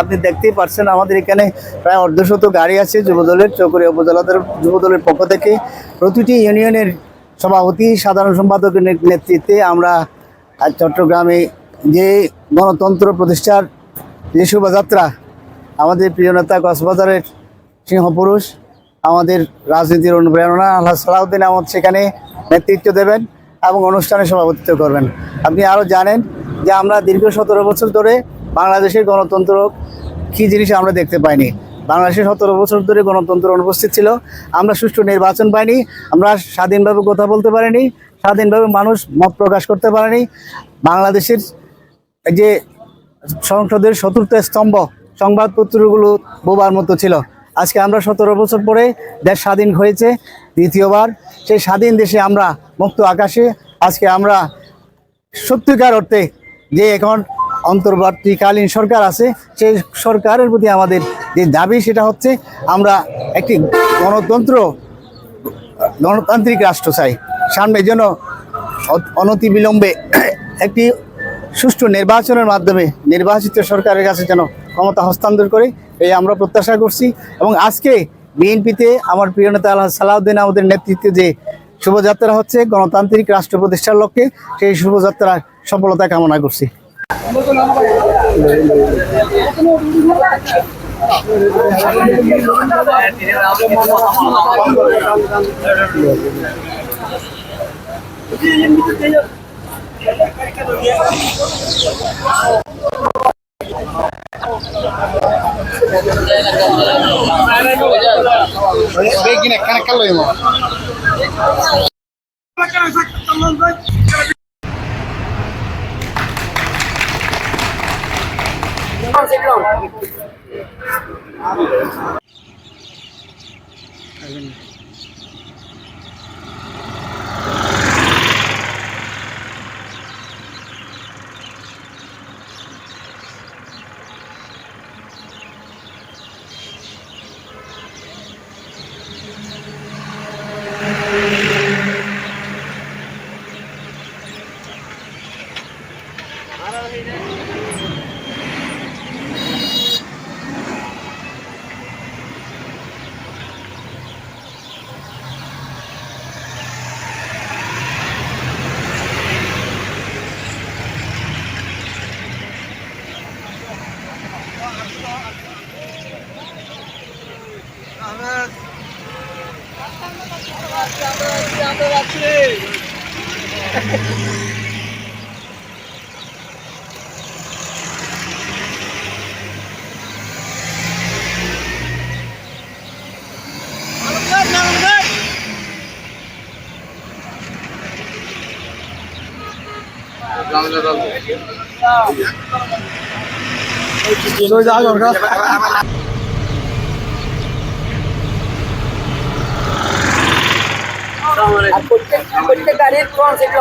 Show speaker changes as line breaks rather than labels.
আপনি দেখতেই পারছেন আমাদের এখানে প্রায় অর্ধশত গাড়ি আছে যুবদলের চকরিয়া উপজেলাদের যুবদলের পক্ষ থেকে। প্রতিটি ইউনিয়নের সভাপতি, সাধারণ সম্পাদকের নেতৃত্বে আমরা চট্টগ্রামে যে গণতন্ত্র প্রতিষ্ঠার যে শোভাযাত্রা, আমাদের প্রিয় নেতা কক্সবাজারের সিংহপুরুষ, আমাদের রাজনীতির অনুপ্রেরণা আল্লাহ সালাউদ্দিন আহমদ সেখানে নেতৃত্ব দেবেন এবং অনুষ্ঠানে সভাপতিত্ব করবেন। আপনি আরও জানেন যে আমরা দীর্ঘ সতেরো বছর ধরে বাংলাদেশের গণতন্ত্র কী জিনিস আমরা দেখতে পাইনি? বাংলাদেশে সতেরো বছর ধরে গণতন্ত্র অনুপস্থিত ছিল। আমরা সুষ্ঠু নির্বাচন পাইনি। আমরা স্বাধীনভাবে কথা বলতে পারিনি। স্বাধীনভাবে মানুষ মত প্রকাশ করতে পারেনি। বাংলাদেশের যে সংসদের চতুর্থ স্তম্ভ সংবাদপত্রগুলো বোবার মতো ছিল। আজকে আমরা সতেরো বছর পরে দেশ স্বাধীন হয়েছে, দ্বিতীয়বার। সেই স্বাধীন দেশে আমরা মুক্ত আকাশে আজকে আমরা সত্যিকার অর্থে যে এখন অন্তর্বর্তীকালীন সরকার আছে, সেই সরকারের প্রতি আমাদের যে দাবি, সেটা হচ্ছে আমরা একটি গণতন্ত্র, গণতান্ত্রিক রাষ্ট্র চাই। সামনে যেন অনতিবিলম্বে একটি সুষ্ঠু নির্বাচনের মাধ্যমে নির্বাচিত সরকারের কাছে যেন ক্ষমতা হস্তান্তর করে, এই আমরা প্রত্যাশা করছি। এবং আজকে বিএনপিতে আমার প্রিয় নেতা আল্লাহ সালাউদ্দিন আমাদের নেতৃত্বে যে শুভযাত্রা হচ্ছে, গণতান্ত্রিক রাষ্ট্র প্রতিষ্ঠার লক্ষ্যে, সেই শুভযাত্রার সফলতা কামনা করছি। ಬೇಗಿನ ಕಣಕ್ಕಲ್ಲ Thank you. Soy de algo, ¿verdad?
আর প্রত্যেক প্রত্যেক গাড়ির ফ্রন্ট সিট